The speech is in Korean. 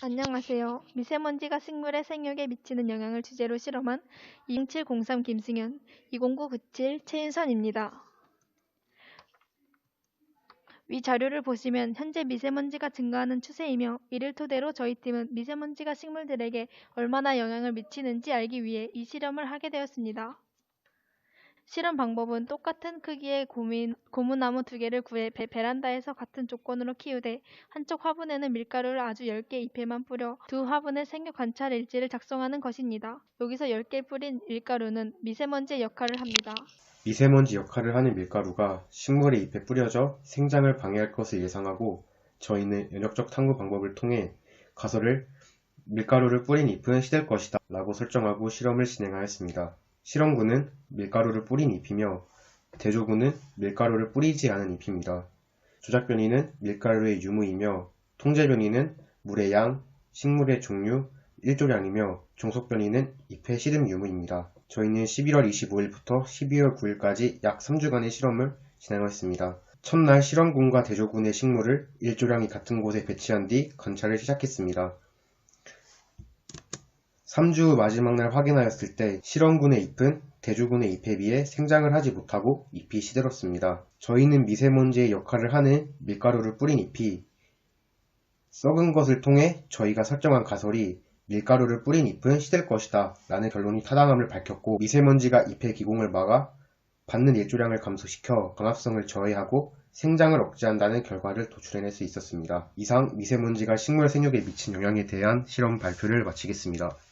안녕하세요. 미세먼지가 식물의 생육에 미치는 영향을 주제로 실험한 20703 김승현, 20997 최윤선입니다. 위 자료를 보시면 현재 미세먼지가 증가하는 추세이며 이를 토대로 저희 팀은 미세먼지가 식물들에게 얼마나 영향을 미치는지 알기 위해 이 실험을 하게 되었습니다. 실험 방법은 똑같은 크기의 고민, 고무나무 두 개를 구해 베, 베란다에서 같은 조건으로 키우되 한쪽 화분에는 밀가루를 아주 얇게 잎에만 뿌려 두 화분의 생육 관찰 일지를 작성하는 것입니다. 여기서 얇게 뿌린 밀가루는 미세먼지의 역할을 합니다. 미세먼지 역할을 하는 밀가루가 식물의 잎에 뿌려져 생장을 방해할 것을 예상하고 저희는 연역적 탐구 방법을 통해 가설을 밀가루를 뿌린 잎은 시들 것이다 라고 설정하고 실험을 진행하였습니다. 실험군은 밀가루를 뿌린 잎이며 대조군은 밀가루를 뿌리지 않은 잎입니다. 조작 변이는 밀가루의 유무이며 통제 변이는 물의 양, 식물의 종류, 일조량이며 종속 변이는 잎의 시듬 유무입니다. 저희는 11월 25일부터 12월 9일까지 약 3주간의 실험을 진행했습니다. 첫날 실험군과 대조군의 식물을 일조량이 같은 곳에 배치한 뒤 관찰을 시작했습니다. 3주 마지막 날 확인하였을 때 실험군의 잎은 대조군의 잎에 비해 생장을 하지 못하고 잎이 시들었습니다. 저희는 미세먼지의 역할을 하는 밀가루를 뿌린 잎이 썩은 것을 통해 저희가 설정한 가설이 밀가루를 뿌린 잎은 시들 것이다 라는 결론이 타당함을 밝혔고 미세먼지가 잎의 기공을 막아 받는 일조량을 감소시켜 광합성을 저해하고 생장을 억제한다는 결과를 도출해낼 수 있었습니다. 이상 미세먼지가 식물 생육에 미친 영향에 대한 실험 발표를 마치겠습니다.